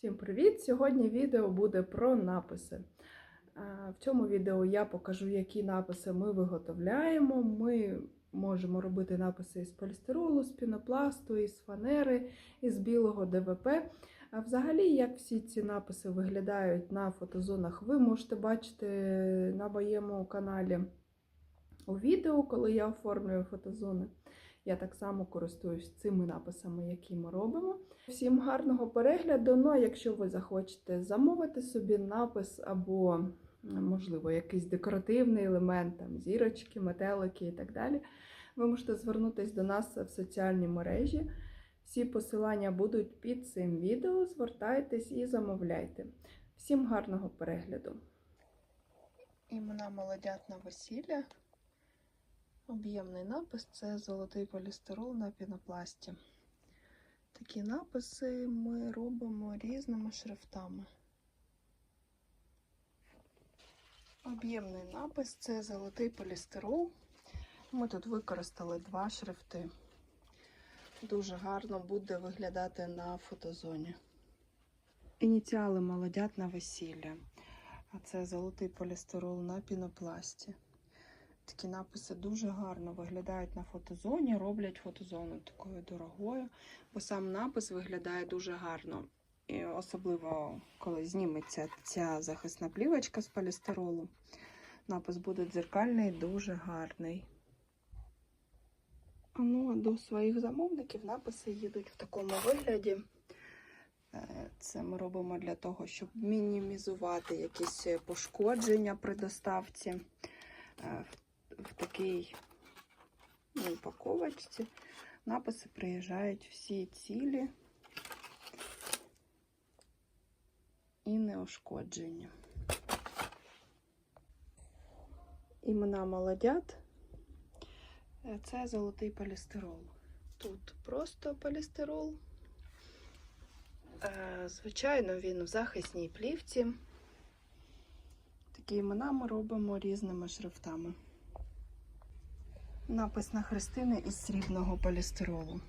Всім привіт! Сьогодні відео буде про написи. В цьому відео я покажу, які написи ми виготовляємо. Ми можемо робити написи із полістиролу, з пінопласту, із фанери, із білого ДВП. А взагалі, як всі ці написи виглядають на фотозонах, ви можете бачити на моєму каналі у відео, коли я оформлюю фотозони. Я так само користуюсь цими написами, які ми робимо. Всім гарного перегляду. Ну а якщо ви захочете замовити собі напис або, можливо, якийсь декоративний елемент, там зірочки, метелики і так далі, ви можете звернутися до нас в соціальні мережі. Всі посилання будуть під цим відео. Звертайтесь і замовляйте. Всім гарного перегляду. Імена молодят на весілля. Об'ємний напис це золотий полістирол на пінопласті. Такі написи ми робимо різними шрифтами. Об'ємний напис це золотий полістирол. Ми тут використали два шрифти. Дуже гарно буде виглядати на фотозоні. Ініціали молодят на весілля. А це золотий полістирол на пінопласті. Такі написи дуже гарно виглядають на фотозоні, роблять фотозону такою дорогою, бо сам напис виглядає дуже гарно. І особливо, коли зніметься ця захисна плівочка з полістиролу. Напис буде дзеркальний, дуже гарний. Ну, до своїх замовників написи їдуть в такому вигляді. Е, Це ми робимо для того, щоб мінімізувати якісь пошкодження при доставці. В такій ну, упаковочці. Написи приїжджають всі цілі і неушкоджені. Імена молодят. Це золотий полістирол. Тут просто полістирол. Е, Звичайно, він в захисній плівці. Такі імена ми робимо різними шрифтами. Напис на хрестини із срібного полістиролу.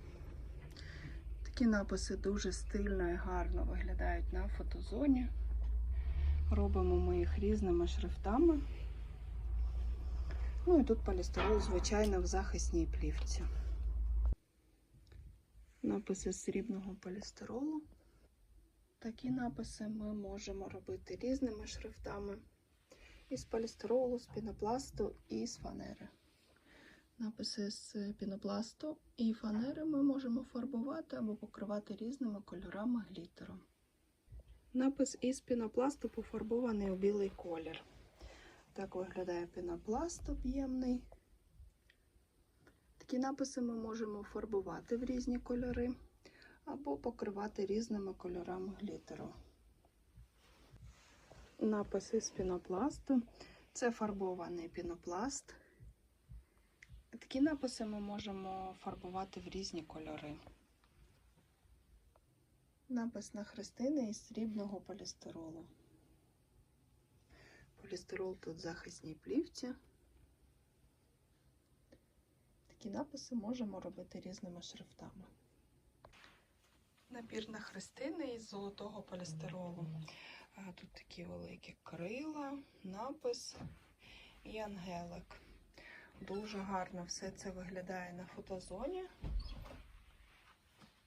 Такі написи дуже стильно і гарно виглядають на фотозоні. Робимо ми їх різними шрифтами. Ну і тут полістирол, звичайно, в захисній плівці. Написи з срібного полістиролу. Такі написи ми можемо робити різними шрифтами. Із полістиролу, з пінопласту і з фанери. Написи з пінопласту і фанери ми можемо фарбувати або покривати різними кольорами глітеру. Напис із пінопласту пофарбований у білий колір. Так виглядає пінопласт об'ємний. Такі написи ми можемо фарбувати в різні кольори або покривати різними кольорами глітеру. Написи з пінопласту це фарбований пінопласт. Такі написи ми можемо фарбувати в різні кольори. Напис на хрестини із срібного полістиролу. Полістирол тут в захисній плівці. Такі написи можемо робити різними шрифтами. Набір на хрестини із золотого полістиролу. Тут такі великі крила, напис і ангелик. Дуже гарно все це виглядає на фотозоні.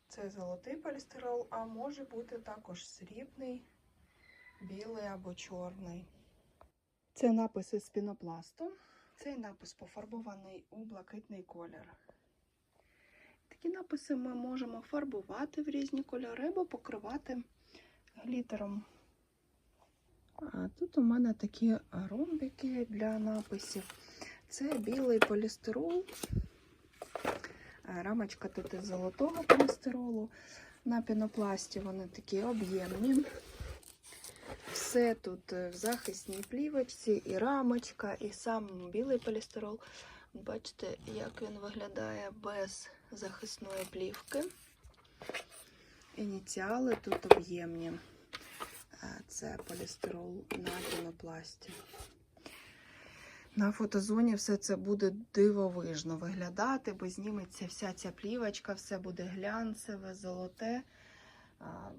Це золотий полістирол, а може бути також срібний, білий або чорний. Це написи з пінопласту. Цей напис пофарбований у блакитний колір. Такі написи ми можемо фарбувати в різні кольори або покривати глітером. А тут у мене такі ромбики для написів. Це білий полістирол. Рамочка тут із золотого полістиролу. На пінопласті вони такі об'ємні. Все тут в захисній плівочці, і рамочка, і сам білий полістирол. Бачите, як він виглядає без захисної плівки. Ініціали тут об'ємні. Це полістирол на пінопласті. На фотозоні все це буде дивовижно виглядати, бо зніметься вся ця плівочка, все буде глянцеве, золоте.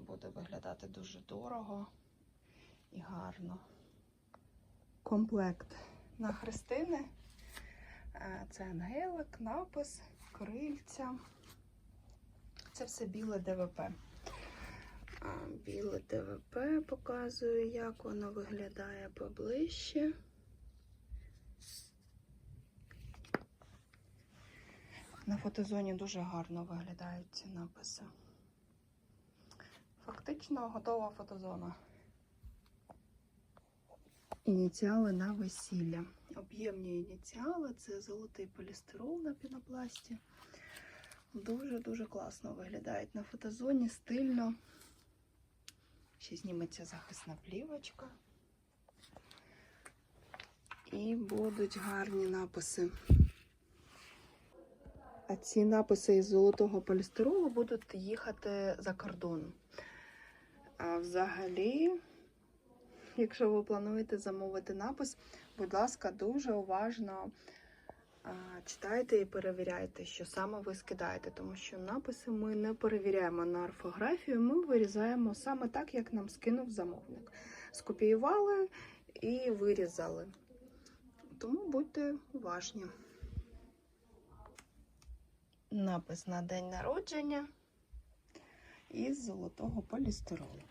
буде виглядати дуже дорого і гарно. Комплект на хрестини. Це ангелик, напис, крильця. Це все біле ДВП. Біле ДВП показую, як воно виглядає поближче. На фотозоні дуже гарно виглядають ці написи. Фактично готова фотозона. Ініціали на весілля. Об'ємні ініціали це золотий полістирол на пінопласті. Дуже-дуже класно виглядають на фотозоні, стильно. Ще зніметься захисна плівочка. І будуть гарні написи. А ці написи із золотого полістиролу будуть їхати за кордон. А взагалі, якщо ви плануєте замовити напис, будь ласка, дуже уважно читайте і перевіряйте, що саме ви скидаєте, тому що написи ми не перевіряємо на орфографію, ми вирізаємо саме так, як нам скинув замовник. Скопіювали і вирізали. Тому будьте уважні. Напис на день народження із золотого полістиролу.